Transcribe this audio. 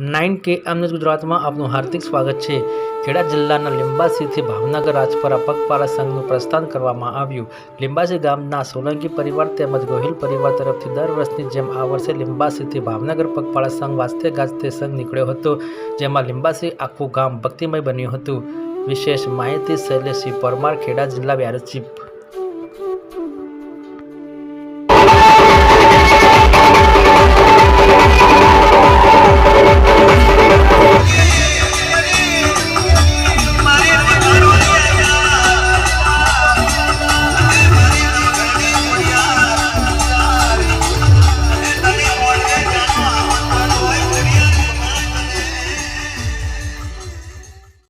Nine કે અમને ગુજરાતમાં આપનું હાર્દિક સ્વાગત છે. ખેડા જિલ્લાના લિંબાસીથી ભાવનગર રાજપરા પગપાળા સંઘનું પ્રસ્થાન કરવામાં આવ્યું. લિંબાસી ગામના સોલંકી પરિવાર તેમજ ગોહિલ પરિવાર તરફથી દર વર્ષની જેમ આ વર્ષે લિંબાસીથી ભાવનગર પગપાળા સંઘ વાસ્તે ગાજતે સંઘ નીકળ્યો હતો, જેમાં લિંબાસી આખું ગામ ભક્તિમય બન્યું હતું. વિશેષ માહિતી શૈલેષી પરમાર, ખેડા જિલ્લા બ્યારેજ ચીફ